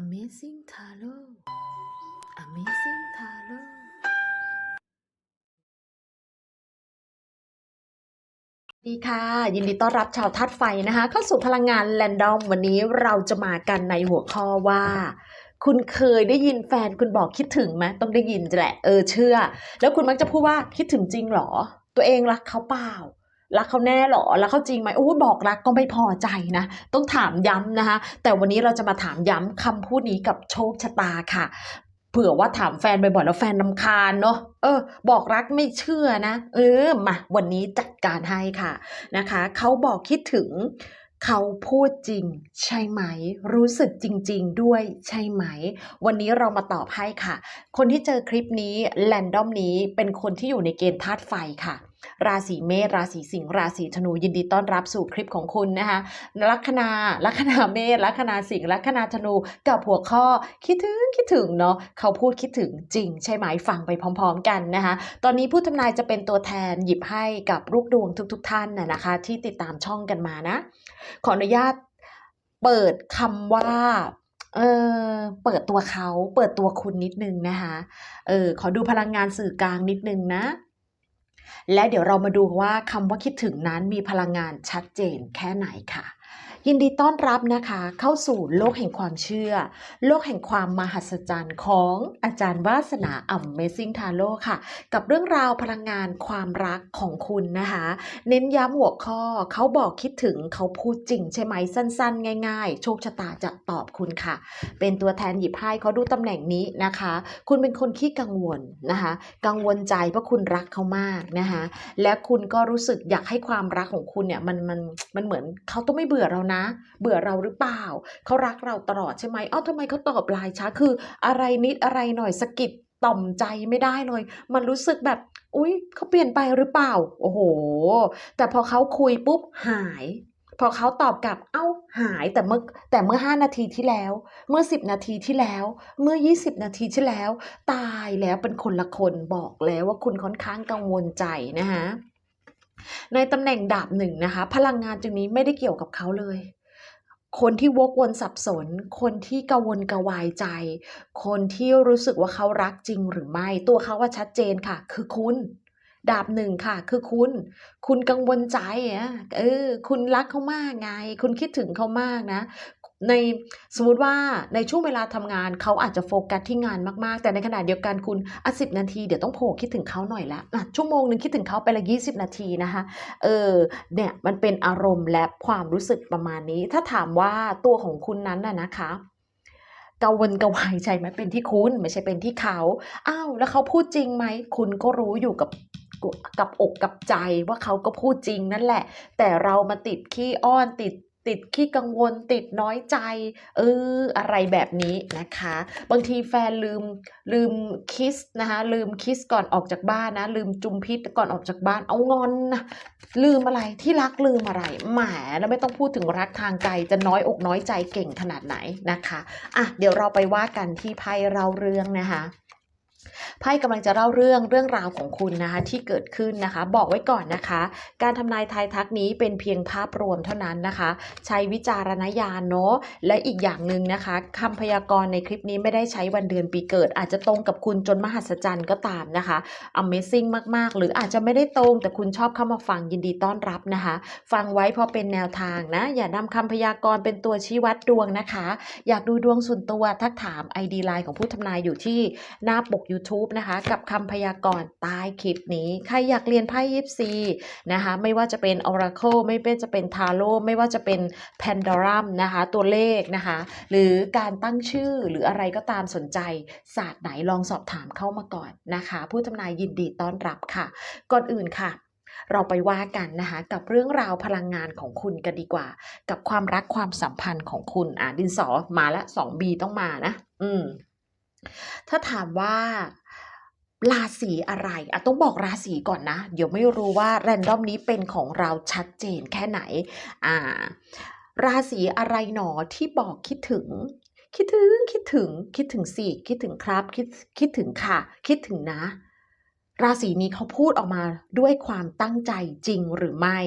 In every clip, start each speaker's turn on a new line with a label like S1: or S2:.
S1: Amazing Taro Amazing Taro ดีค่ะ ยินดีต้อนรับชาวธาตุไฟนะคะ เข้าสู่พลังงานแรนดอม วันนี้เราจะมากันในหัวข้อว่า คุณเคยได้ยินแฟนคุณบอกคิดถึงไหมต้องได้ยินแหละ เออเชื่อ แล้วคุณมักจะพูดว่าคิดถึงจริงหรอ ตัวเองรักเขาเปล่า รักเขาแน่หรอรักเขาจริงไหมโอ้บอกรักก็ไม่พอใจนะ ต้องถามย้ำนะคะ แต่วันนี้เราจะมาถามย้ำคำพูดนี้กับโชคชะตาค่ะเผื่อว่าถามแฟนบ่อยๆแล้วแฟนนำคาญเนาะเออ บอกรักไม่เชื่อนะ เออมาวันนี้จัดการให้ค่ะนะคะ เขาบอกคิดถึงเขาพูดจริงใช่ไหม รู้สึกจริง ๆ ด้วยใช่ไหม วันนี้เรามาตอบให้ค่ะ คนที่เจอคลิปนี้แรนดอมนี้เป็นคนที่อยู่ในเกณฑ์ธาตุไฟค่ะ ราศีเมษราศีสิงห์ราศีธนูยินดีต้อนรับสู่คลิปของคุณนะคะลัคนาลัคนาเมษลัคนาสิงห์ลัคนาธนูกับหัวข้อคิดถึงคิดถึงเนาะเขาพูดคิดถึงจริง ใช่ไหมฟังไปพร้อม ๆ กันนะคะตอนนี้ผู้ทำนายจะเป็นตัวแทนหยิบให้กับลูกดวงทุก ๆ ท่านนะนะคะ ที่ติดตามช่องกันมานะ ขออนุญาตเปิดคำว่าเออเปิดตัวเขาเปิดตัวคุณนิดนึงนะคะเออขอดูพลังงานสื่อกลางนิดนึงนะ และเดี๋ยวเรามาดูว่าคำว่าคิดถึงนั้นมีพลังงานชัดเจนแค่ไหนค่ะ ยินดีต้อนรับนะคะเข้าสู่โลกแห่งความเชื่อ โลกแห่งความมหัศจรรย์ของอาจารย์วาสนา Amazing Tarot ค่ะ กับเรื่องราวพลังงานความรักของคุณนะคะ เน้นย้ำหัวข้อเขาบอกคิดถึงเขาพูดจริงใช่ไหมสั้น ๆ ง่าย ๆ โชคชะตาจะตอบคุณค่ะ เป็นตัวแทนหยิบให้เขาดูตำแหน่งนี้นะคะ คุณเป็นคนขี้กังวลนะคะ กังวลใจเพราะคุณรักเขามากนะคะและคุณก็รู้สึกอยากให้ความรักของคุณเนี่ยมันมันมันเหมือนเขาต้องไม่เบื่อเรานะเบื่อเราหรือเปล่า เขารักเราตลอดใช่ไหมอ้าทำไมเขาตอบไลน์ช้าคือ อะไรนิดอะไรหน่อยสกิดต่อมใจไม่ได้เลย มันรู้สึกแบบ อุ๊ยเขาเปลี่ยนไปหรือเปล่า โอ้โห แต่พอเขาคุยปุ๊บหาย พอเขาตอบกลับ เอ้า หาย แต่เมื่อ แต่เมื่อ 5 นาทีที่แล้ว เมื่อ 10 นาทีที่แล้ว เมื่อ 20 นาทีที่แล้ว ตายแล้วเป็นคนละคน บอกแล้วว่าคุณค่อนข้างกังวลใจนะคะ ในตำแหน่งดาบหนึ่งนะคะ พลังงานตรงนี้ไม่ได้เกี่ยวกับเขาเลย คนที่วกวนสับสน คนที่กังวลกระวายใจ คนที่รู้สึกว่าเขารักจริงหรือไม่ ตัวเขาว่าชัดเจนค่ะ คือคุณดาบหนึ่งค่ะ คือคุณ คุณกังวลใจอะเออ คุณรักเขามากไง คุณคิดถึงเขามากนะ ในสมมติว่าในช่วงเวลาทำงานเขาอาจจะโฟกัสที่งานมากๆ แต่ในขณะเดียวกันคุณอะสินาทีเดี๋ยวต้องโผล่คิดถึงเขาหน่อยละอะชั่วโมงหนึ่งคิดถึงเขาไปละยี่สิบนาทีนะคะเออเนี่ยมันเป็นอารมณ์และความรู้สึกประมาณนี้ ถ้าถามว่าตัวของคุณนั้นน่ะนะคะกังวลกระวายใจไหมเป็นที่คุณไม่ใช่เป็นที่เขาอ้าวแล้วเขาพูดจริงไหมคุณก็รู้อยู่กับกับอกกับใจว่าเขาก็พูดจริงนั่นแหละ แต่เรามาติดขี้อ้อนติด ติดขี้กังวลติดน้อยใจ เอออะไรแบบนี้นะคะ บางทีแฟนลืมลืมคิสนะคะลืมคิสก่อนออกจากบ้านนะ ลืมจุมพิษก่อนออกจากบ้านเอางอนนะลืมอะไรที่รักลืมอะไรแหมแล้วไม่ต้องพูดถึงรักทางไกลจะน้อยอกน้อยใจเก่งขนาดไหนนะคะอะเดี๋ยวเราไปว่ากันที่ไพ่เราเรื่องนะคะ ไพ่กำลังจะเล่าเรื่องเรื่องราวของคุณนะคะที่เกิดขึ้นนะคะ บอกไว้ก่อนนะคะ การทำนายทายทักนี้เป็นเพียงภาพรวมเท่านั้นนะคะ ใช้วิจารณญาณเนาะและอีกอย่างหนึ่งนะคะคำพยากรณ์ในคลิปนี้ไม่ได้ใช้วันเดือนปีเกิด อาจจะตรงกับคุณจนมหัศจรรย์ก็ตามนะคะ Amazing มากๆ หรืออาจจะไม่ได้ตรงแต่คุณชอบเข้ามาฟังยินดีต้อนรับนะคะ ฟังไว้พอเป็นแนวทางนะ อย่านำคำพยากรณ์เป็นตัวชี้วัดดวงนะคะ อยากดูดวงส่วนตัวทักถาม ID Line ของผู้ทำนายอยู่ที่หน้าปก YouTube นะคะกับคำพยากรณ์ใต้คลิปนี้ ใครอยากเรียนไพ่ยิปซีนะคะไม่ว่าจะเป็น Oracle ไม่ว่าจะเป็นทาโร่ไม่ว่าจะเป็น Pandorum นะคะตัวเลขนะคะหรือการตั้งชื่อหรืออะไรก็ตามสนใจศาสตร์ไหนลองสอบถามเข้ามาก่อนนะคะ ผู้ทำนายยินดีต้อนรับค่ะ ก่อนอื่นค่ะเราไปว่ากันนะคะกับเรื่องราวพลังงานของคุณกันดีกว่า กับความรักความสัมพันธ์ของคุณอ่าดินสอมาละ 2B ต้องมานะ อืมถ้าถามว่า ราศีอะไรอะต้องบอกราศีก่อนนะ เดี๋ยวไม่รู้ว่าแรนดอมนี้เป็นของเราชัดเจนแค่ไหน อ่า ราศีอะไรหนอที่บอกคิดถึง คิดถึงคิดถึงคิดถึงสิคิดถึงครับ คิดคิดถึงค่ะ คิดถึงนะ ราศีนี้เขาพูดออกมาด้วยความตั้งใจจริงหรือไม่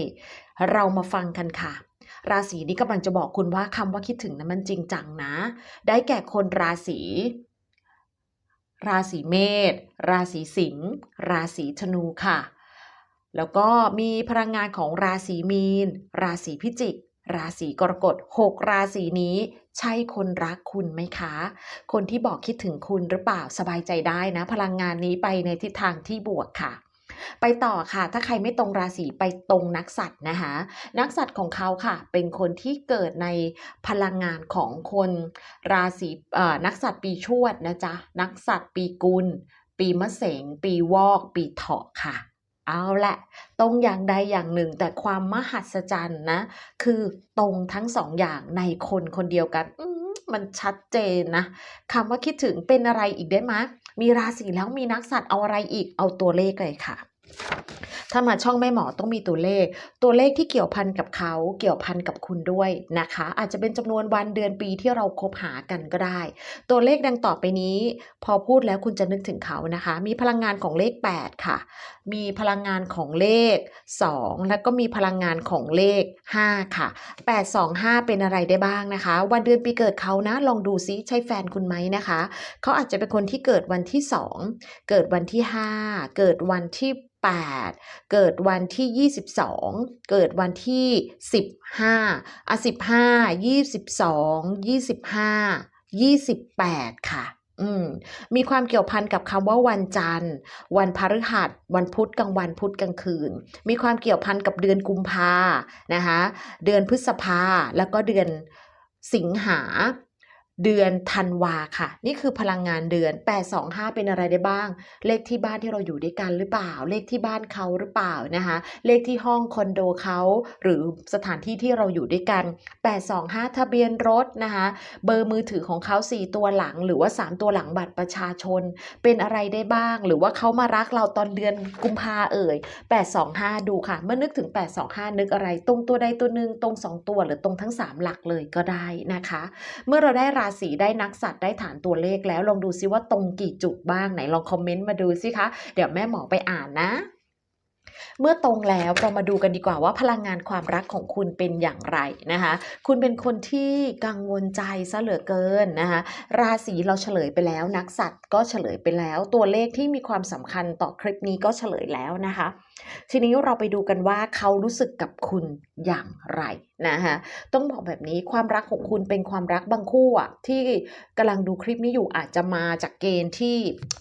S1: เรามาฟังกันค่ะราศีนี้กำลังจะบอกคุณว่าคำว่าคิดถึงนั้นมันจริงจังนะ ได้แก่คนราศี ราศีเมษ ราศีสิงห์ ราศีธนูค่ะ แล้วก็มีพลังงานของราศีมีน ราศีพิจิก ราศีกรกฎหกราศีนี้ใช่คนรักคุณไหมคะ คนที่บอกคิดถึงคุณหรือเปล่าสบายใจได้นะ พลังงานนี้ไปในทิศทางที่บวกค่ะ ไปต่อค่ะ ถ้าใครไม่ตรงราศีไปตรงนักสัตว์นะคะ นักสัตว์ของเขาค่ะ เป็นคนที่เกิดในพลังงานของคนราศีเอ่อนักสัตว์ปีชวดนะจ๊ะ นักสัตว์ปีกุล ปีมะเสง ปีวอก ปีเถาะค่ะ เอาละตรงอย่างใดอย่างหนึ่งแต่ความมหัศจรรย์นะ คือตรงทั้งสองอย่างในคนคนเดียวกันมันชัดเจนนะคำว่าคิดถึงเป็นอะไรอีกได้ไหมมีราศีแล้วมีนักสัตว์เอาอะไรอีกเอาตัวเลขเลยค่ะ ถ้ามาช่องแม่หมอต้องมีตัวเลข ตัวเลขที่เกี่ยวพันกับเขาเกี่ยวพันกับคุณด้วยนะคะ อาจจะเป็นจำนวนวันเดือนปีที่เราคบหากันก็ได้ ตัวเลขดังต่อไปนี้ พอพูดแล้วคุณจะนึกถึงเขานะคะ มีพลังงานของเลข 8 ค่ะ มีพลังงานของเลข 2 แล้วก็มีพลังงานของเลข 5 ค่ะ 8 2 5 เป็นอะไรได้บ้างนะคะ วันเดือนปีเกิดเขานะลองดูซิใช่แฟนคุณไหมนะคะ เขาอาจจะเป็นคนที่เกิดวันที่ 2 เกิดวันที่ 5 เกิดวันที่ 8 เกิดวันที่ 22 เกิดวันที่ 15อะ15 22 25 28 ค่ะอืมมีความเกี่ยวพันกับคำว่าวันจันทร์ วันพฤหัส วันพุธกลางวันพุธกลางคืน มีความเกี่ยวพันกับเดือนกุมภานะคะเดือนพฤษภาแล้วก็เดือนสิงหา เดือนธันวาค่ะ นี่คือพลังงานเดือน 825 เป็นอะไรได้บ้าง เลขที่บ้านที่เราอยู่ด้วยกันหรือเปล่า เลขที่บ้านเขาหรือเปล่านะคะ เลขที่ห้องคอนโดเขาหรือสถานที่ที่เราอยู่ด้วยกัน 825 ทะเบียนรถนะคะเบอร์มือถือของเขา 4 ตัวหลัง หรือว่า 3 ตัวหลังบัตรประชาชน เป็นอะไรได้บ้าง หรือว่าเขามารักเราตอนเดือนกุมภาเอ่ย 825 ดูค่ะ เมื่อนึกถึง 825 นึกอะไร ตรงตัวใดตัวหนึ่งตรง 2 ตัวหรือตรงทั้ง 3 หลักเลยก็ได้นะคะ เมื่อเราได้รัาศีได้นักสัตว์ได้ฐานตัวเลขแล้วลองดูซิว่าตรงกี่จุดบ้างไหนลองคอมเมนต์มาดูสิคะ เดี๋ยวแม่หมอไปอ่านนะเมื่อตรงแล้วเรามาดูกันดีกว่าว่าพลังงานความรักของคุณเป็นอย่างไรนะคะ คุณเป็นคนที่กังวลใจซะเหลือเกินนะคะราศีเราเฉลยไปแล้ว นักสัตว์ก็เฉลยไปแล้ว ตัวเลขที่มีความสำคัญต่อคลิปนี้ก็เฉลยแล้วนะคะทีนี้เราไปดูกันว่าเขารู้สึกกับคุณอย่างไรนะคะต้องบอกแบบนี้ความรักของคุณเป็นความรักบางคู่อะที่กำลังดูคลิปนี้อยู่อาจจะมาจากเกณฑ์ที่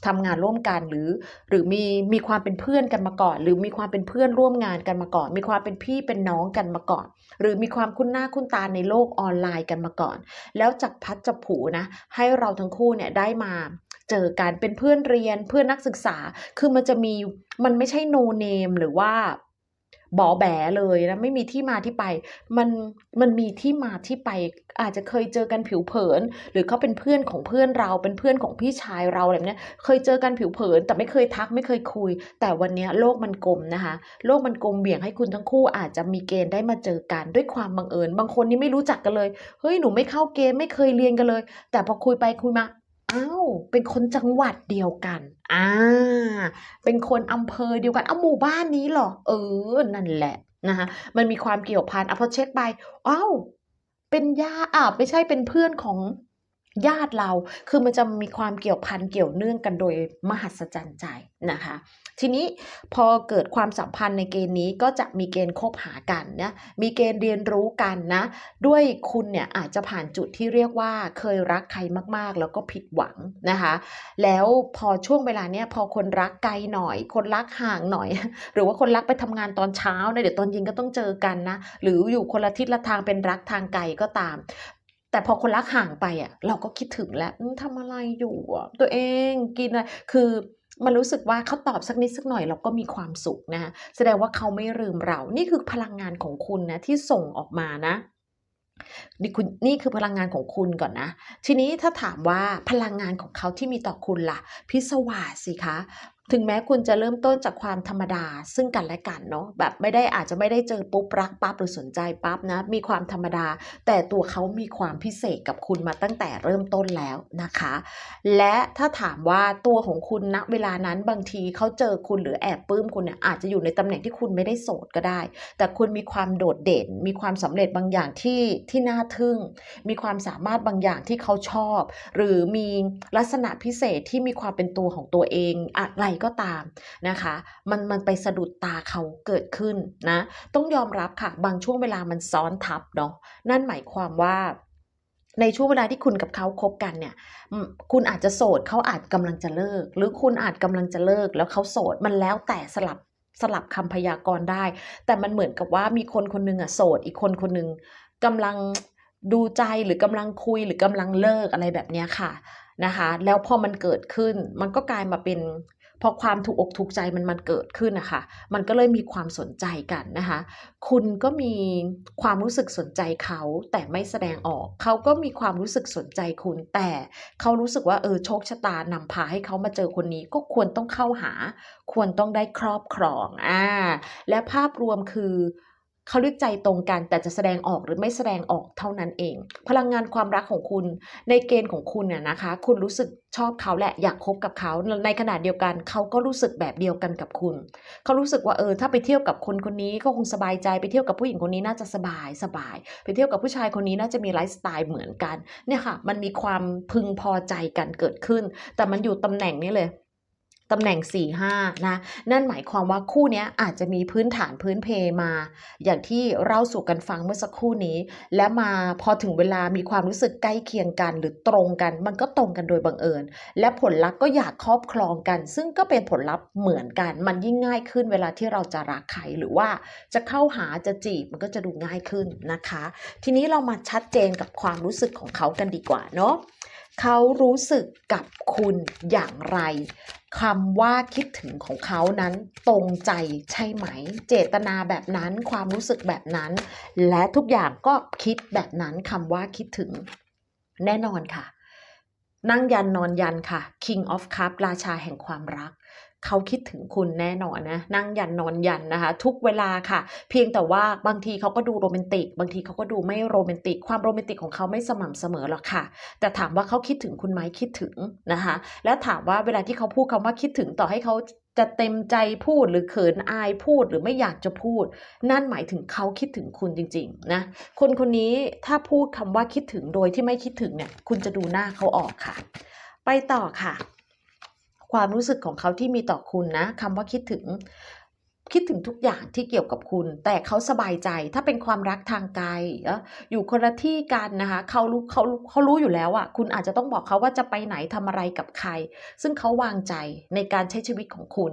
S1: ทำงานร่วมกันหรือ หรือมีมีความเป็นเพื่อนกันมาก่อน หรือมีความเป็นเพื่อนร่วมงานกันมาก่อน มีความเป็นพี่เป็นน้องกันมาก่อน หรือมีความคุ้นหน้าคุ้นตาในโลกออนไลน์กันมาก่อน แล้วจับพัดจับผูนะ ให้เราทั้งคู่เนี่ยได้มา เจอกันเป็นเพื่อนเรียนเพื่อนนักศึกษา คือมันจะมีมันไม่ใช่โนเนมหรือว่าบอแบเลยนะไม่มีที่มาที่ไป มันมันมีที่มาที่ไป อาจจะเคยเจอกันผิวเผิน หรือเขาเป็นเพื่อนของเพื่อนเราเป็นเพื่อนของพี่ชายเราอะไรแบบเนี้ยเคยเจอกันผิวเผิน แต่ไม่เคยทักไม่เคยคุย แต่วันนี้โลกมันกลมนะคะโลกมันกลมเบี่ยงให้คุณทั้งคู่อาจจะมีเกณฑ์ได้มาเจอกันด้วยความบังเอิญ บางคนนี่ไม่รู้จักกันเลยเฮ้ยหนูไม่เข้าเกณฑ์ไม่เคยเรียนกันเลย แต่พอคุยไปคุยมา อ้าว เป็นคนจังหวัดเดียวกัน อ่า เป็นคนอำเภอเดียวกันเอาหมู่บ้านนี้เหรอ เออ นั่นแหละนะคะมันมีความเกี่ยวพันอะพอเช็คไปอ้าว เป็นญาอ่าไม่ใช่เป็นเพื่อนของ ญาติเรา คือมันจะมีความเกี่ยวพันเกี่ยวเนื่องกันโดยมหัศจรรย์ใจนะคะ ทีนี้พอเกิดความสัมพันธ์ในเกณฑ์นี้ก็จะมีเกณฑ์คบหากันนะ มีเกณฑ์เรียนรู้กันนะ ด้วยคุณเนี่ยอาจจะผ่านจุดที่เรียกว่าเคยรักใครมากๆ แล้วก็ผิดหวังนะคะ แล้วพอช่วงเวลาเนี้ยพอคนรักไกลหน่อย คนรักห่างหน่อย หรือว่าคนรักไปทำงานตอนเช้านะเดี๋ยวตอนเย็นก็ต้องเจอกันนะ หรืออยู่คนละทิศละทางเป็นรักทางไกลก็ตาม แต่พอคนรักห่างไปอะเราก็คิดถึงแล้วทำอะไรอยู่ตัวเองกินอะไรคือมันรู้สึกว่าเขาตอบสักนิดสักหน่อยเราก็มีความสุขนะคะแสดงว่าเขาไม่ลืมเรา นี่คือพลังงานของคุณนะที่ส่งออกมานะนี่คุณนี่คือพลังงานของคุณก่อนนะ ทีนี้ถ้าถามว่าพลังงานของเขาที่มีต่อคุณล่ะ พิศวาสสิคะ ถึงแม้คุณจะเริ่มต้นจากความธรรมดาซึ่งกันและกันเนาะแบบไม่ได้อาจจะไม่ได้เจอปุ๊บรักปั๊บหรือสนใจปั๊บนะ มีความธรรมดา แต่ตัวเขามีความพิเศษกับคุณมาตั้งแต่เริ่มต้นแล้วนะคะ และถ้าถามว่าตัวของคุณณเวลานั้นบางทีเขาเจอคุณหรือแอบปลื้มคุณเนี่ยอาจจะอยู่ในตำแหน่งที่คุณไม่ได้โสดก็ได้ แต่คุณมีความโดดเด่น มีความสำเร็จบางอย่างที่ที่น่าทึ่ง มีความสามารถบางอย่างที่เขาชอบ หรือมีลักษณะพิเศษที่มีความเป็นตัวของตัวเองอะไรก็ตามนะคะ มันมันไปสะดุดตาเขาเกิดขึ้นนะ ต้องยอมรับค่ะ บางช่วงเวลามันซ้อนทับเนาะนั่นหมายความว่าในช่วงเวลาที่คุณกับเขาคบกันเนี่ย คุณอาจจะโสดเขาอาจกำลังจะเลิก หรือคุณอาจกำลังจะเลิก แล้วเขาโสดมันแล้วแต่สลับสลับคำพยากรณ์ได้ แต่มันเหมือนกับว่ามีคนคนหนึงอะโสดอีกคนคนหนึงกำลังดูใจหรือกำลังคุยหรือกำลังเลิกอะไรแบบนี้ค่ะนะคะ แล้วพอมันเกิดขึ้นมันก็กลายมาเป็น พอความถูกอกถูกใจมันมันเกิดขึ้นนะคะ มันก็เลยมีความสนใจกันนะคะ คุณก็มีความรู้สึกสนใจเขาแต่ไม่แสดงออก เขาก็มีความรู้สึกสนใจคุณ แต่เขารู้สึกว่าเออโชคชะตานำพาให้เขามาเจอคนนี้ก็ควรต้องเข้าหา ควรต้องได้ครอบครองอ่าและภาพรวมคือ เขาเรียกใจตรงกันแต่จะแสดงออกหรือไม่แสดงออกเท่านั้นเอง พลังงานความรักของคุณ ในเกณฑ์ของคุณเนี่ยนะคะ คุณรู้สึกชอบเขาแหละอยากคบกับเขาในขณะเดียวกันเขาก็รู้สึกแบบเดียวกันกับคุณ เขารู้สึกว่าเออถ้าไปเที่ยวกับคนคนนี้ก็คงสบายใจไปเที่ยวกับผู้หญิงคนนี้น่าจะสบายสบาย ไปเที่ยวกับผู้ชายคนนี้น่าจะมีไลฟ์สไตล์เหมือนกันเนี่ยค่ะ มันมีความพึงพอใจกันเกิดขึ้น แต่มันอยู่ตำแหน่งนี้เลย ตำแหน่ง 4 5 นะ นั่นหมายความว่าคู่นี้อาจจะมีพื้นฐานพื้นเพมา อย่างที่เล่าสู่กันฟังเมื่อสักครู่นี้ และมาพอถึงเวลามีความรู้สึกใกล้เคียงกันหรือตรงกัน มันก็ตรงกันโดยบังเอิญ และผลลัพธ์ก็อยากครอบครองกัน ซึ่งก็เป็นผลลัพธ์เหมือนกัน มันยิ่งง่ายขึ้นเวลาที่เราจะรักใครหรือว่าจะเข้าหาจะจีบมันก็จะดูง่ายขึ้นนะคะ ทีนี้เรามาชัดเจนกับความรู้สึกของเขากันดีกว่าเนาะ เขารู้สึกกับคุณอย่างไรคำว่าคิดถึงของเขานั้นตรงใจใช่ไหม เจตนาแบบนั้นความรู้สึกแบบนั้น และทุกอย่างก็คิดแบบนั้นคำว่าคิดถึงแน่นอนค่ะ นั่งยันนอนยันค่ะ King of Cup ราชาแห่งความรัก เขาคิดถึงคุณแน่นอนนะนั่งยันนอนยันนะคะ ทุกเวลาค่ะ เพียงแต่ว่าบางทีเขาก็ดูโรแมนติก บางทีเขาก็ดูไม่โรแมนติก ความโรแมนติกของเขาไม่สม่ำเสมอหรอกค่ะ แต่ถามว่าเขาคิดถึงคุณไหมคิดถึงนะคะ แล้วถามว่าเวลาที่เขาพูดคำว่าคิดถึงต่อให้เขาจะเต็มใจพูดหรือเขินอายพูดหรือไม่อยากจะพูด นั่นหมายถึงเขาคิดถึงคุณจริงๆนะคนคนนี้ถ้าพูดคำว่าคิดถึงโดยที่ไม่คิดถึงเนี่ย คุณจะดูหน้าเขาออกค่ะ ไปต่อค่ะ ความรู้สึกของเขาที่มีต่อคุณนะคำว่าคิดถึงคิดถึงทุกอย่างที่เกี่ยวกับคุณ แต่เขาสบายใจถ้าเป็นความรักทางไกลเอ่ออยู่คนละที่กันนะคะเขารู้เขารู้เขารู้อยู่แล้วอะคุณอาจจะต้องบอกเขาว่าจะไปไหนทำอะไรกับใคร ซึ่งเขาวางใจในการใช้ชีวิตของคุณ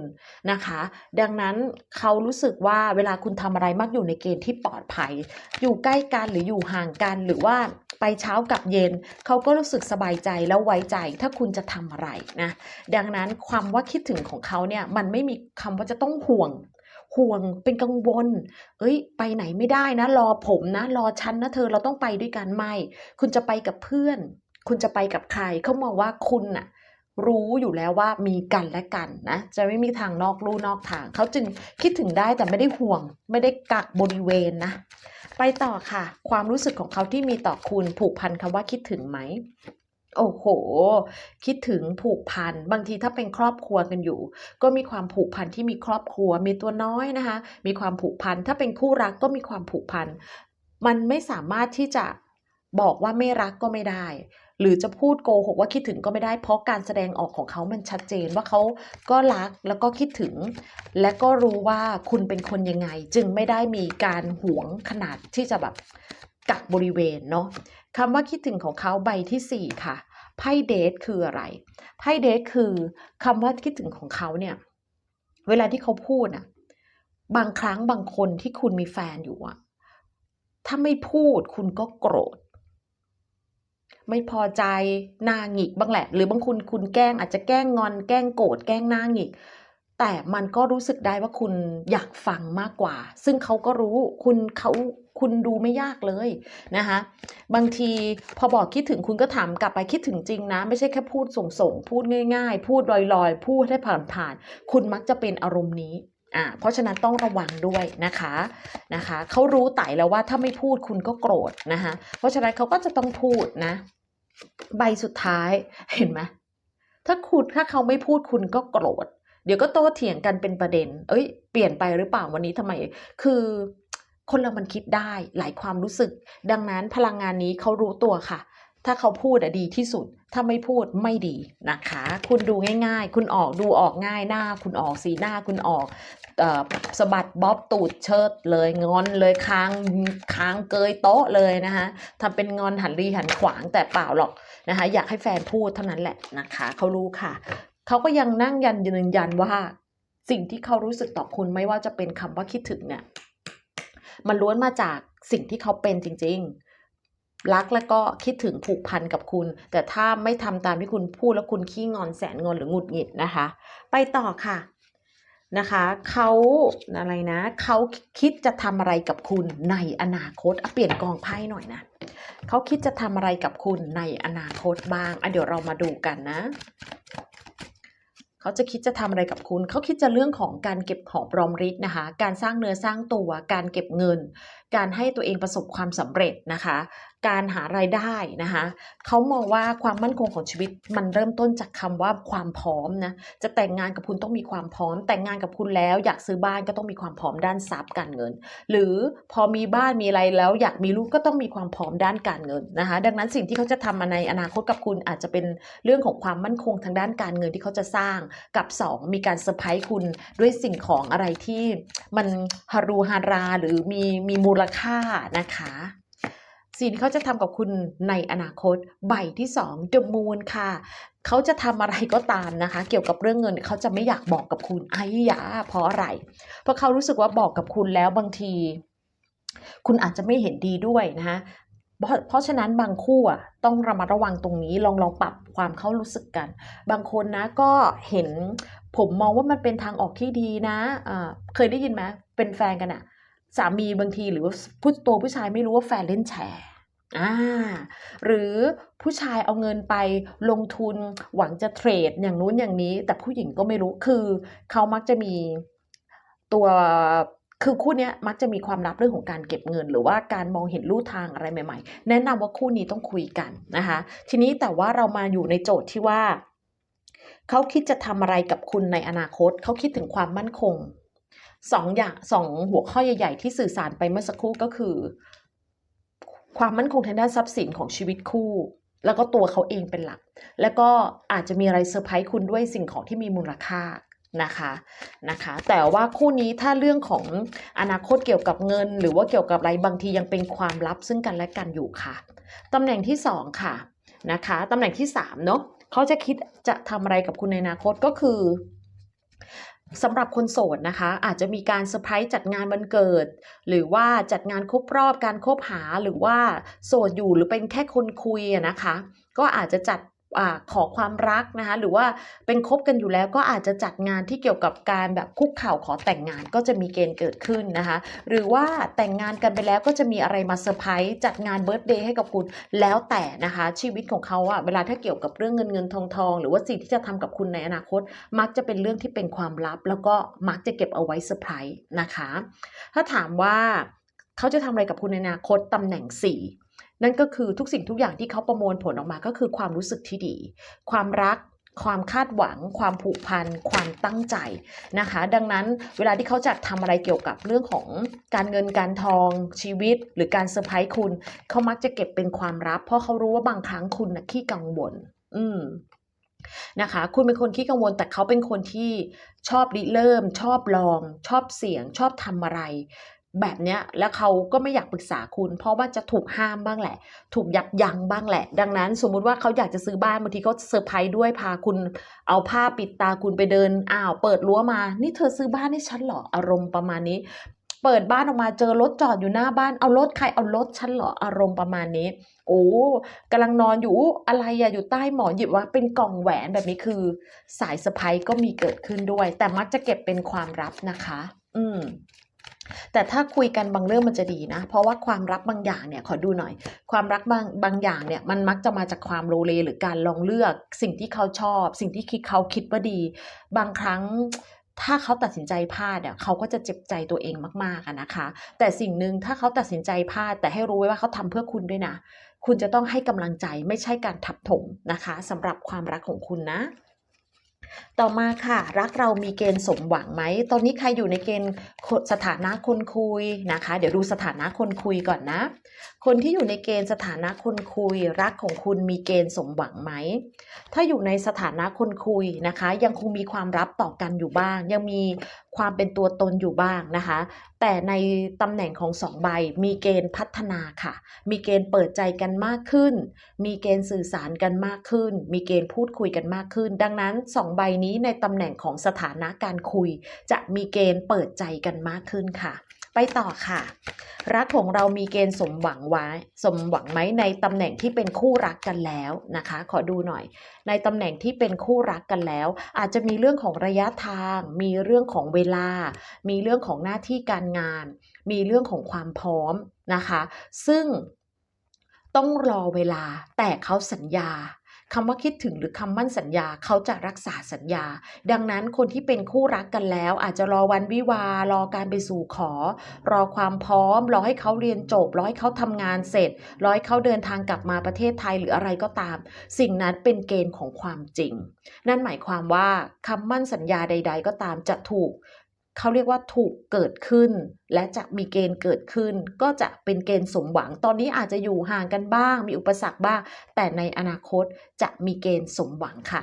S1: นะคะ ดังนั้นเขารู้สึกว่าเวลาคุณทำอะไรมักอยู่ในเกณฑ์ที่ปลอดภัย อยู่ใกล้กันหรืออยู่ห่างกันหรือว่า ไปเช้ากับเย็น เขาก็รู้สึกสบายใจแล้วไว้ใจถ้าคุณจะทำอะไรนะดังนั้นความว่าคิดถึงของเขาเนี่ยมันไม่มีคำว่าจะต้องห่วงห่วงเป็นกังวล เอ้ย ไปไหนไม่ได้นะ รอผมนะ รอฉันนะเธอเราต้องไปด้วยกันไม่ คุณจะไปกับเพื่อน คุณจะไปกับใครเขามองว่าคุณน่ะ รู้อยู่แล้วว่ามีกันและกันนะ จะไม่มีทางนอกลู่นอกทาง เขาจึงคิดถึงได้แต่ไม่ได้ห่วง ไม่ได้กักบริเวณนะ ไปต่อค่ะ ความรู้สึกของเขาที่มีต่อคุณผูกพันคำว่าคิดถึงไหมโอ้โห คิดถึงผูกพัน บางทีถ้าเป็นครอบครัวกันอยู่ ก็มีความผูกพันที่มีครอบครัว มีตัวน้อยนะคะ มีความผูกพัน ถ้าเป็นคู่รักก็มีความผูกพัน มันไม่สามารถที่จะบอกว่าไม่รักก็ไม่ได้ หรือจะพูดโกหกว่าคิดถึงก็ไม่ได้เพราะการแสดงออกของเขามันชัดเจนว่าเขาก็รักแล้วก็คิดถึง และก็รู้ว่าคุณเป็นคนยังไง จึงไม่ได้มีการหวงขนาดที่จะแบบกักบริเวณเนาะคำว่าคิดถึงของเขาใบที่สี่ค่ะไพ่เดทคืออะไรไพ่เดทคือคำว่าคิดถึงของเขาเนี่ยเวลาที่เขาพูดน่ะบางครั้งบางคนที่คุณมีแฟนอยู่อะถ้าไม่พูดคุณก็โกรธ ไม่พอใจหน้าหงิกบ้างแหละ หรือบางคุณคุณแกล้งอาจจะแกล้งงอนแกล้งโกรธแกล้งหน้าหงิก แต่มันก็รู้สึกได้ว่าคุณอยากฟังมากกว่า ซึ่งเขาก็รู้คุณเขาคุณดูไม่ยากเลยนะคะบางทีพอบอกคิดถึงคุณก็ถามกลับไปคิดถึงจริงนะ ไม่ใช่แค่พูดส่งๆ พูดง่ายๆ พูดลอยๆ พูดให้ผ่านๆคุณมักจะเป็นอารมณ์นี้อ่าเพราะฉะนั้นต้องระวังด้วยนะคะนะคะเขารู้ไต่แล้วว่าถ้าไม่พูดคุณก็โกรธนะคะเพราะฉะนั้นเขาก็จะต้องพูดนะ ใบสุดท้ายเห็นไหมถ้าคุณถ้าเขาไม่พูดคุณก็โกรธ เดี๋ยวก็โต้เถียงกันเป็นประเด็น เอ้ย เปลี่ยนไปหรือเปล่าวันนี้ทำไม คือคนเรามันคิดได้หลายความรู้สึก ดังนั้นพลังงานนี้เขารู้ตัวค่ะ ถ้าเขาพูดอะดีที่สุด ถ้าไม่พูดไม่ดีนะคะ คุณดูง่ายๆ คุณออกดูออกง่ายหน้า คุณออกสีหน้าคุณออกสะบัดบ๊อบตูดเชิดเลยงอนเลยค้างค้างเกยโต๊ะเลยนะคะทำเป็นงอนหันรีหันขวางแต่เปล่าหรอกนะคะอยากให้แฟนพูดเท่านั้นแหละนะคะเขารู้ค่ะ เขาก็ยังนั่งยันยืนยันว่า สิ่งที่เขารู้สึกต่อคุณไม่ว่าจะเป็นคำว่าคิดถึงเนี่ยมันล้วนมาจากสิ่งที่เขาเป็นจริง ๆ รักแล้วก็คิดถึงผูกพันกับคุณ แต่ถ้าไม่ทำตามที่คุณพูดแล้วคุณขี้งอนแสนงอนหรือหงุดหงิดนะคะ ไปต่อค่ะนะคะเขาอะไรนะเขาคิดจะทำอะไรกับคุณในอนาคตเปลี่ยนกองไพ่หน่อยนะเขาคิดจะทำอะไรกับคุณในอนาคตบ้างอะเดี๋ยวเรามาดูกันนะเขาจะคิดจะทำอะไรกับคุณ เขาคิดจะเรื่องของการเก็บหอมรอมริบนะคะ การสร้างเนื้อสร้างตัว การเก็บเงิน การให้ตัวเองประสบความสำเร็จนะคะ การหารายได้นะคะเขามองว่าความมั่นคงของชีวิตมันเริ่มต้นจากคำว่าความพร้อมนะจะแต่งงานกับคุณต้องมีความพร้อม แต่งงานกับคุณแล้วอยากซื้อบ้านก็ต้องมีความพร้อมด้านทรัพย์การเงิน หรือพอมีบ้านมีอะไรแล้ว อยากมีลูกก็ต้องมีความพร้อมด้านการเงินนะคะ ดังนั้นสิ่งที่เขาจะทำมาในอนาคตกับคุณอาจจะเป็นเรื่องของความมั่นคงทางด้านการเงินที่เขาจะสร้างกับ 2 มีการเซอร์ไพรส์คุณด้วยสิ่งของอะไรที่มันฮารูฮาราหรือมีมีมูลค่านะคะสิ่งที่เขาจะทำกับคุณในอนาคต ใบที่2 The Moon ค่ะ เขาจะทำอะไรก็ตามนะคะ เกี่ยวกับเรื่องเงินเขาจะไม่อยากบอกกับคุณไอ้ยาเพราะอะไร เพราะเขารู้สึกว่าบอกกับคุณแล้วบางที คุณอาจจะไม่เห็นดีด้วยนะคะเพราะเพราะฉะนั้นบางคู่อะต้องระมัดระวังตรงนี้ลองลองปรับความเข้ารู้สึกกัน บางคนนะก็เห็นผมมองว่ามันเป็นทางออกที่ดีนะอ่าเคยได้ยินไหมเป็นแฟนกันอะ สามีบางทีหรือว่าผู้ตัวผู้ชายไม่รู้ว่าแฟนเล่นแชร์อ่าหรือผู้ชายเอาเงินไปลงทุนหวังจะเทรดอย่างนู้นอย่างนี้ แต่ผู้หญิงก็ไม่รู้คือเขามักจะมีตัวคือคู่เนี้ยมักจะมีความลับเรื่องของการเก็บเงิน หรือว่าการมองเห็นลู่ทางอะไรใหม่ ๆ แนะนำว่าคู่นี้ต้องคุยกันนะคะ ทีนี้แต่ว่าเรามาอยู่ในโจทย์ที่ว่า เขาคิดจะทำอะไรกับคุณในอนาคต เขาคิดถึงความมั่นคง สองอย่างสองหัวข้อใหญ่ ๆ ที่สื่อสารไปเมื่อสักครู่ก็คือ ความมั่นคงทางด้านทรัพย์สินของชีวิตคู่ แล้วก็ตัวเขาเองเป็นหลัก แล้วก็อาจจะมีอะไรเซอร์ไพรส์คุณด้วยสิ่งของที่มีมูลค่านะคะนะคะ แต่ว่าคู่นี้ถ้าเรื่องของอนาคตเกี่ยวกับเงิน หรือว่าเกี่ยวกับอะไรบางทียังเป็นความลับซึ่งกันและกันอยู่ค่ะตำแหน่งที่สองค่ะนะคะตำแหน่งที่สามเนาะเขาจะคิดจะทำอะไรกับคุณในอนาคตก็คือ สำหรับคนโสดนะคะ อาจจะมีการเซอร์ไพรส์จัดงานวันเกิด หรือว่าจัดงานครบรอบการคบหาหรือว่าโสดอยู่หรือเป็นแค่คนคุยนะคะ ก็อาจจะจัด อขอความรักนะคะหรือว่าเป็นคบกันอยู่แล้วก็อาจจะจัดงานที่เกี่ยวกับการแบบคุกเข่าขอแต่งงานก็จะมีเกณฑ์เกิดขึ้นนะคะหรือว่าแต่งงานกันไปแล้วก็จะมีอะไรมาเซอร์ไพรส์จัดงานเบิร์ตเดย์ให้กับคุณแล้วแต่นะคะชีวิตของเขาอะเวลาถ้าเกี่ยวกับเรื่องเงินเงินทองทองหรือว่าสิ่งที่จะทำกับคุณในอนาคต มักจะเป็นเรื่องที่เป็นความลับ แล้วก็มักจะเก็บเอาไว้เซอร์ไพรส์นะคะ ถ้าถามว่าเขาจะทำอะไรกับคุณในอนาคตตำแหน่ง4 นั่นก็คือทุกสิ่งทุกอย่างที่เขาประมวลผลออกมาก็คือความรู้สึกที่ดี ความรักความคาดหวัง ความผูกพัน ความตั้งใจนะคะ ดังนั้นเวลาที่เขาจะทำอะไรเกี่ยวกับเรื่องของการเงินการทองชีวิต หรือการเซอร์ไพรส์คุณ เขามักจะเก็บเป็นความลับ เพราะเขารู้ว่าบางครั้งคุณนะขี้กังวล อืมนะคะ คุณเป็นคนขี้กังวลแต่เขาเป็นคนที่ชอบริเริ่ม ชอบลอง ชอบเสี่ยง ชอบทำอะไร แบบเนี้ยแล้วเขาก็ไม่อยากปรึกษาคุณ เพราะว่าจะถูกห้ามบ้างแหละ ถูกยับยั้งบ้างแหละ ดังนั้นสมมุติว่าเขาอยากจะซื้อบ้านบางทีเขาเซอร์ไพรส์ด้วยพาคุณ เอาผ้าปิดตาคุณไปเดินอ้าวเปิดรั้วมา นี่เธอซื้อบ้านให้ฉันเหรออารมณ์ประมาณนี้ เปิดบ้านออกมาเจอรถจอดอยู่หน้าบ้านเอารถใครเอารถฉันเหรออารมณ์ประมาณนี้ โอ้กำลังนอนอยู่อุ๊อะไรอะอยู่ใต้หมอนหยิบว่าเป็นกล่องแหวนแบบนี้คือ สายสะพายก็มีเกิดขึ้นด้วย แต่มักจะเก็บเป็นความลับนะคะ อืม แต่ถ้าคุยกันบางเรื่องมันจะดีนะ เพราะว่าความรักบางอย่างเนี่ยขอดูหน่อย ความรักบางบางอย่างเนี่ยมันมักจะมาจากความโลเลหรือการลองเลือกสิ่งที่เขาชอบ สิ่งที่คิดเขาคิดว่าดี บางครั้งถ้าเขาตัดสินใจพลาดเนี่ยเขาก็จะเจ็บใจตัวเองมากๆนะคะ แต่สิ่งหนึ่งถ้าเขาตัดสินใจพลาด แต่ให้รู้ไว้ว่าเขาทำเพื่อคุณด้วยนะ คุณจะต้องให้กำลังใจไม่ใช่การทับถมนะคะสำหรับความรักของคุณนะ ต่อมาค่ะ รักเรามีเกณฑ์สมหวังไหม ตอนนี้ใครอยู่ในเกณฑ์สถานะคนคุยนะคะ เดี๋ยวดูสถานะคนคุยก่อนนะ คนที่อยู่ในเกณฑ์สถานะคนคุย รักของคุณมีเกณฑ์สมหวังไหม ถ้าอยู่ในสถานะคนคุยนะคะ ยังคงมีความรับต่อกันอยู่บ้าง ยังมี ความเป็นตัวตนอยู่บ้างนะคะ แต่ในตำแหน่งของสองใบมีเกณฑ์พัฒนาค่ะ มีเกณฑ์เปิดใจกันมากขึ้น มีเกณฑ์สื่อสารกันมากขึ้น มีเกณฑ์พูดคุยกันมากขึ้น ดังนั้นสองใบนี้ในตำแหน่งของสถานะการคุย จะมีเกณฑ์เปิดใจกันมากขึ้นค่ะ ไปต่อค่ะ รักของเรามีเกณฑ์สมหวังไว้ สมหวังไหมในตำแหน่งที่เป็นคู่รักกันแล้วนะคะ ขอดูหน่อย ในตำแหน่งที่เป็นคู่รักกันแล้ว อาจจะมีเรื่องของระยะทาง มีเรื่องของเวลา มีเรื่องของหน้าที่การงาน มีเรื่องของความพร้อมนะคะ ซึ่งต้องรอเวลาแต่เขาสัญญา คำว่าคิดถึงหรือคำมั่นสัญญาเขาจะรักษาสัญญา ดังนั้นคนที่เป็นคู่รักกันแล้ว อาจจะรอวันวิวา รอการไปสู่ขอ รอความพร้อม รอให้เขาเรียนจบ รอให้เขาทำงานเสร็จ รอให้เขาเดินทางกลับมาประเทศไทยหรืออะไรก็ตาม สิ่งนั้นเป็นเกณฑ์ของความจริง นั่นหมายความว่าคำมั่นสัญญาใด ๆ ก็ตามจะถูก เขาเรียกว่าถูกเกิดขึ้น และจะมีเกณฑ์เกิดขึ้น ก็จะเป็นเกณฑ์สมหวัง ตอนนี้อาจจะอยู่ห่างกันบ้าง มีอุปสรรคบ้าง แต่ในอนาคตจะมีเกณฑ์สมหวังค่ะ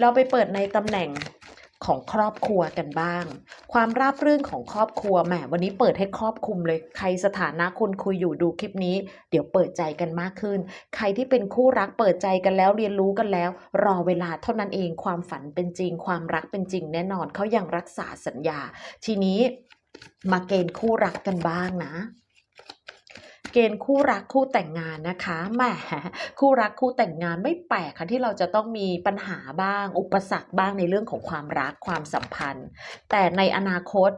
S1: เราไปเปิดในตำแหน่ง ของครอบครัวกันบ้าง ความราบรื่นของครอบครัวแหมวันนี้เปิดให้ครอบคลุมเลย ใครสถานะคนคุยอยู่ดูคลิปนี้ เดี๋ยวเปิดใจกันมากขึ้น ใครที่เป็นคู่รักเปิดใจกันแล้วเรียนรู้กันแล้ว รอเวลาเท่านั้นเองความฝันเป็นจริง ความรักเป็นจริงแน่นอนเขายังรักษาสัญญา ทีนี้มาเกณฑ์คู่รักกันบ้างนะ เกณฑ์คู่รักคู่แต่งงานนะคะแหมคู่รักคู่แต่งงานไม่แปลกค่ะที่เราจะต้องมีปัญหาบ้าง อุปสรรคบ้างในเรื่องของความรักความสัมพันธ์ แต่ในอนาคต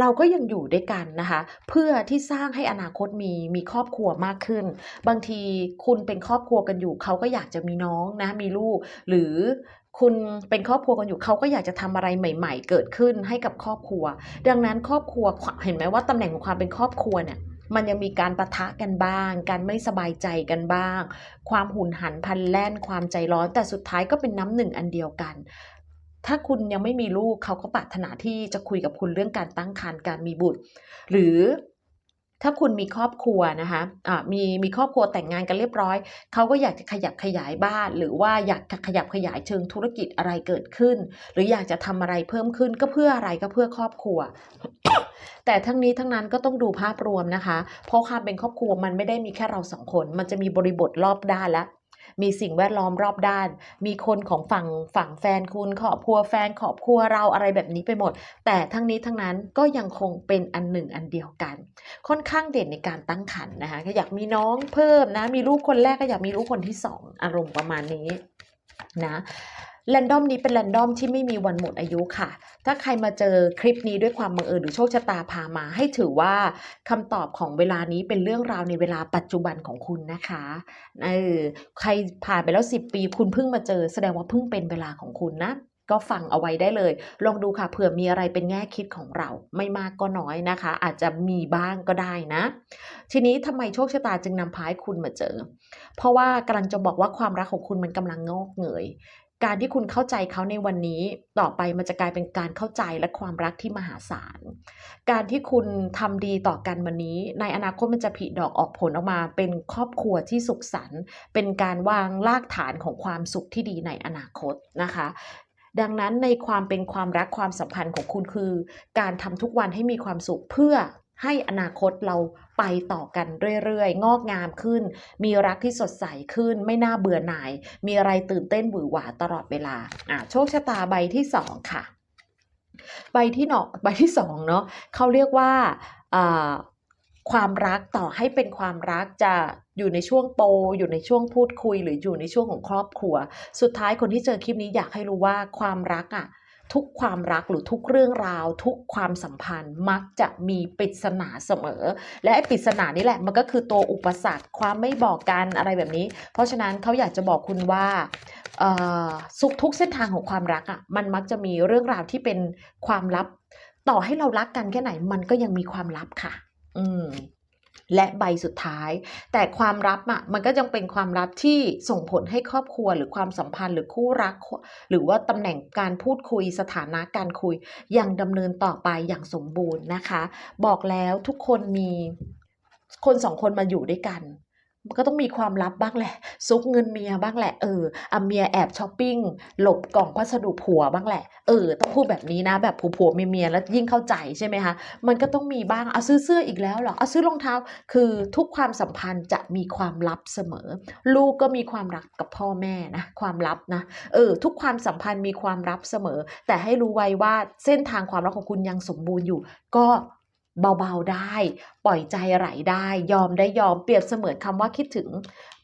S1: เราก็ยังอยู่ด้วยกันนะคะ เพื่อที่สร้างให้อนาคตมีมีครอบครัวมากขึ้น บางทีคุณเป็นครอบครัวกันอยู่ เขาก็อยากจะมีน้องนะมีลูก หรือคุณเป็นครอบครัวกันอยู่เขาก็อยากจะทำอะไรใหม่ ๆ เกิดขึ้นให้กับครอบครัว ดังนั้นครอบครัวเห็นไหมว่าตำแหน่งของความเป็นครอบครัวเนี่ย มันยังมีการประทะกันบ้าง การไม่สบายใจกันบ้าง ความหุนหันพันแล่น ความใจร้อน แต่สุดท้ายก็เป็นน้ำหนึ่งอันเดียวกัน ถ้าคุณยังไม่มีลูกเขาก็ปรารถนาที่จะคุยกับคุณเรื่องการตั้งครรภ์การมีบุตร หรือ ถ้าคุณมีครอบครัวนะคะะมีมีครอบครัวแต่งงานกันเรียบร้อย เขาก็อยากจะขยับขยายบ้าน หรือว่าอยากจะขยับขยายเชิงธุรกิจอะไรเกิดขึ้น หรืออยากจะทำอะไรเพิ่มขึ้นก็เพื่ออะไรก็เพื่อครอบครัว แต่ทั้งนี้ทั้งนั้นก็ต้องดูภาพรวมนะคะ เพราะความเป็นครอบครัวมันไม่ได้มีแค่เราสองคน มันจะมีบริบทรอบด้านและ มีสิ่งแวดล้อมรอบด้าน มีคนของฝั่งฝั่งแฟนคุณครอบครัวแฟนครอบครัวเราอะไรแบบนี้ไปหมด แต่ทั้งนี้ทั้งนั้นก็ยังคงเป็นอันหนึ่งอันเดียวกัน ค่อนข้างเด่นในการตั้งครรภ์นะคะอยากมีน้องเพิ่มนะมีลูกคนแรกก็อยากมีลูกคนที่สองอารมณ์ประมาณนี้นะ แรนดอมนี้เป็นแรนดอมที่ไม่มีวันหมดอายุค่ะ ถ้าใครมาเจอคลิปนี้ด้วยความบังเอิญหรือโชคชะตาพามา ให้ถือว่าคำตอบของเวลานี้เป็นเรื่องราวในเวลาปัจจุบันของคุณนะคะเออใครผ่านไปแล้ว 10 ปีคุณเพิ่งมาเจอ แสดงว่าเพิ่งเป็นเวลาของคุณนะก็ฟังเอาไว้ได้เลย ลองดูค่ะเผื่อมีอะไรเป็นแง่คิดของเรา ไม่มากก็น้อยนะคะ อาจจะมีบ้างก็ได้นะ ทีนี้ทำไมโชคชะตาจึงนำพาให้คุณมาเจอ เพราะว่ากำลังจะบอกว่าความรักของคุณมันกำลังงอกเงย การที่คุณเข้าใจเขาในวันนี้ต่อไปมันจะกลายเป็นการเข้าใจและความรักที่มหาศาล การที่คุณทำดีต่อกันวันนี้ ในอนาคตมันจะผลิดอกออกผลออกมา เป็นครอบครัวที่สุขสันต์เป็นการวางรากฐานของความสุขที่ดีในอนาคตนะคะ ดังนั้นในความเป็นความรักความสัมพันธ์ของคุณคือ การทำทุกวันให้มีความสุขเพื่อ ให้อนาคตเราไปต่อกันเรื่อยๆ งอกงามขึ้น มีรักที่สดใสขึ้น ไม่น่าเบื่อหน่าย มีอะไรตื่นเต้นหวือหวาตลอดเวลาอะโชคชะตาใบที่สองค่ะ ใบที่เนาะใบที่สองเนาะเขาเรียกว่าความรักต่อให้เป็นความรักจะอยู่ในช่วงโตอยู่ในช่วงพูดคุย หรืออยู่ในช่วงของครอบครัว สุดท้ายคนที่เจอคลิปนี้อยากให้รู้ว่าความรักอะ่ะ ทุกความรักหรือทุกเรื่องราว ทุกความสัมพันธ์ มักจะมีปริศนาเสมอ และไอ้ปริศนานี่แหละมันก็คือตัวอุปสรรคความไม่บอกกันอะไรแบบนี้ เพราะฉะนั้นเขาอยากจะบอกคุณว่าสุขทุกเส้นทางของความรักอะ่ะมันมักจะมีเรื่องราวที่เป็นความลับ ต่อให้เรารักกันแค่ไหนมันก็ยังมีความลับค่ะ อืม และใบสุดท้าย แต่ความลับอะมันก็ยังเป็นความลับที่ส่งผลให้ครอบครัวหรือความสัมพันธ์หรือคู่รัก หรือว่าตำแหน่งการพูดคุยสถานะการคุยยังดำเนินต่อไปอย่างสมบูรณ์นะคะ บอกแล้วทุกคนมีคนสองคนมาอยู่ด้วยกันมัน ก็ต้องมีความลับบ้างแหละ ซุกเงินเมียบ้างแหละเอออะเมียแอบช้อปปิ้งหลบกล่องพัสดุผัวบ้างแหละเออต้องพูดแบบนี้นะแบบผัวผัวเมียเมียแล้วยิ่งเข้าใจใช่ไหมคะมันก็ต้องมีบ้างเอาซื้อเสื้ออีกแล้วเหรอเอาซื้อรองเท้า คือทุกความสัมพันธ์จะมีความลับเสมอ ลูกก็มีความรักกับพ่อแม่นะความลับนะเออทุกความสัมพันธ์มีความลับเสมอ แต่ให้รู้ไว้ว่าเส้นทางความรักของคุณยังสมบูรณ์อยู่ ก็ เบาๆได้ ปล่อยใจไหลได้ ยอมได้ยอมเปรียบเสมือนคำว่าคิดถึง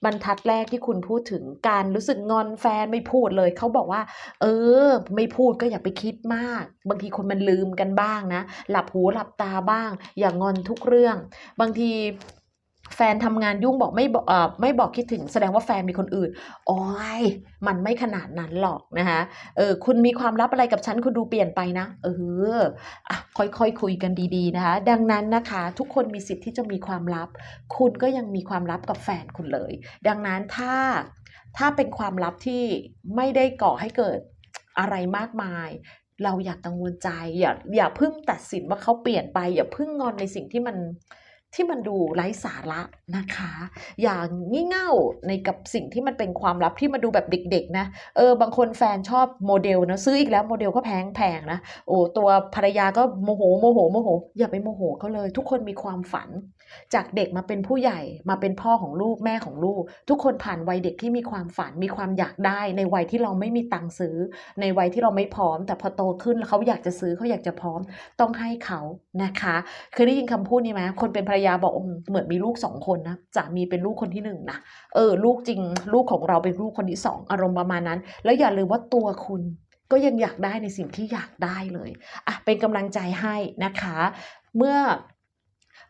S1: บรรทัดแรกที่คุณพูดถึงการรู้สึกงอนแฟนไม่พูดเลยเขาบอกว่า เออ ไม่พูดก็อย่าไปคิดมาก บางทีคนมันลืมกันบ้างนะ หลับหูหลับตาบ้าง อย่างงอนทุกเรื่อง บางที แฟนทำงานยุ่งบอกไม่บอกไม่บอกคิดถึง แสดงว่าแฟนมีคนอื่น โอ้ยมันไม่ขนาดนั้นหรอกนะคะเออคุณมีความลับอะไรกับฉันคุณดูเปลี่ยนไปนะ เอออะค่อยๆคคุยกันดีๆนะคะ ดังนั้นนะคะ ทุกคนมีสิทธิ์ที่จะมีความลับ คุณก็ยังมีความลับกับแฟนคุณเลย ดังนั้นถ้าถ้าเป็นความลับที่ไม่ได้ก่อให้เกิดอะไรมากมายเราอย่ากกังวลใจอย่าอย่าเพิ่งตัดสินว่าเขาเปลี่ยนไป อย่าเพิ่งงอนในสิ่งที่มัน ที่มันดูไร้สาระนะคะ อย่างงี่เง่าในกับสิ่งที่มันเป็นความลับที่มาดูแบบเด็กๆนะเออบางคนแฟนชอบโมเดลนะซื้ออีกแล้วโมเดลก็แพงแพงๆนะโอ้ตัวภรรยาก็โมโหโมโหโมโห อย่าไปโมโหเขาเลย ทุกคนมีความฝัน จากเด็กมาเป็นผู้ใหญ่มาเป็นพ่อของลูกแม่ของลูก ทุกคนผ่านวัยเด็กที่มีความฝันมีความอยากได้ ในวัยที่เราไม่มีตังค์ซื้อ ในวัยที่เราไม่พร้อม แต่พอโตขึ้นแล้วเขาอยากจะซื้อเขาอยากจะพร้อม ต้องให้เขานะคะเคยได้ยินคำพูดนี้ไหมคนเป็นภรรยาบอกอเหมือนมีลูกสองคนนะสามีเป็นลูกคนที่หนึ่งนะเออลูกจริง ลูกของเราเป็นลูกคนที่สองอารมณ์ประมาณนั้น แล้วอย่าลืมว่าตัวคุณก็ยังอยากได้ในสิ่งที่อยากได้เลยอะเป็นกำลังใจให้นะคะ เมื่อ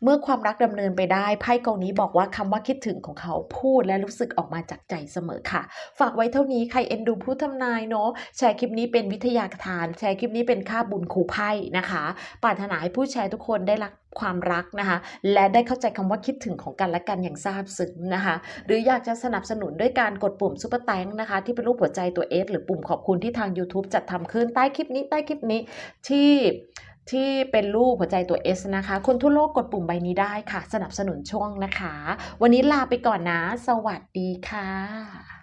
S1: เมื่อความรักดำเนินไปได้ไพ่กองนี้บอกว่าคำว่าคิดถึงของเขาพูดและรู้สึกออกมาจากใจเสมอค่ะ ฝากไว้เท่านี้ใครเอ็นดูผู้ทำนายเนาะแชร์คลิปนี้เป็นวิทยาทาน แชร์คลิปนี้เป็นค่าบุญครูไพ่นะคะปรารถนาให้ผู้แชร์ทุกคนได้รักความรักนะคะ และได้เข้าใจคำว่าคิดถึงของกันและกันอย่างซาบซึ้งนะคะ หรืออยากจะสนับสนุนด้วยการกดปุ่มซุปเปอร์แตงนะคะ ที่เป็นรูปหัวใจตัว S หรือปุ่มขอบคุณที่ทาง YouTube จัดทำขึ้นใต้คลิปนี้ใต้คลิปนี้ที่ ที่เป็นรูปหัวใจตัว S นะคะ คนทั่วโลกกดปุ่มใบนี้ได้ค่ะ สนับสนุนช่วงนะคะ วันนี้ลาไปก่อนนะ สวัสดีค่ะ